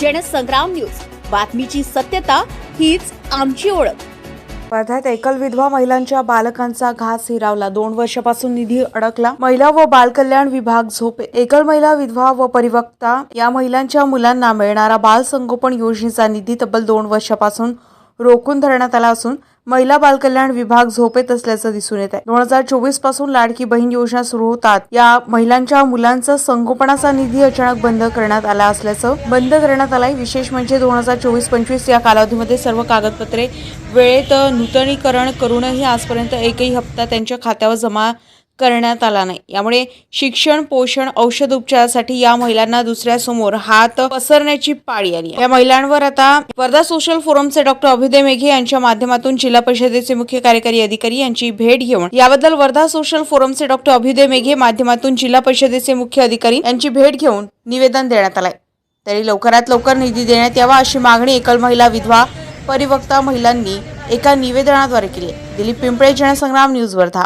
Jansangram news. बातमीची सत्यता हीच आमची ओळख. वर्ध्यात एकल विधवा महिलांच्या बालकांचा घास हिरावला. दोन वर्षापासून निधी अडकला. महिला व बालकल्याण विभाग झोपे. एकल महिला विधवा व परिवक्ता या महिलांच्या मुलांना मिळणारा बाल संगोपन योजनेचा निधी तब्बल दोन वर्षापासून रोखून धरण्यात आला असून महिला बालकल्याण विभाग झोपेत असल्याचं दिसून येत आहे. दोन हजार चोवीसपासून लाडकी बहीण योजना सुरू होतात. या महिलांच्या मुलांचा संगोपनाचा निधी अचानक बंद करण्यात आला असल्याचं बंद करण्यात आलाय. विशेष म्हणजे दोन हजार चोवीस पंचवीस या कालावधीमध्ये सर्व कागदपत्रे वेळेत नूतनीकरण करूनही आजपर्यंत एकही हप्ता त्यांच्या खात्यावर जमा करण्यात आला नाही. यामुळे शिक्षण पोषण औषध उपचारासाठी या महिलांना दुसऱ्यासमोर हात पसरण्याची पाळी आली या महिलांवर आता वर्धा सोशल फोरमचे डॉक्टर अभिदय मेघे यांच्या माध्यमातून जिल्हा परिषदेचे मुख्य कार्यकारी अधिकारी यांची भेट घेऊन याबद्दल वर्धा सोशल फोरमचे डॉक्टर अभिदय मेघे माध्यमातून जिल्हा परिषदेचे मुख्य अधिकारी यांची भेट घेऊन निवेदन देण्यात आलंय. तरी लवकरात लवकर निधी देण्यात यावा अशी मागणी एकल महिला विधवा परिवक्ता महिलांनी एका निवेदनाद्वारे केली आहे. दिलीप पिंपळे जनसंग्राम न्यूज वर्धा.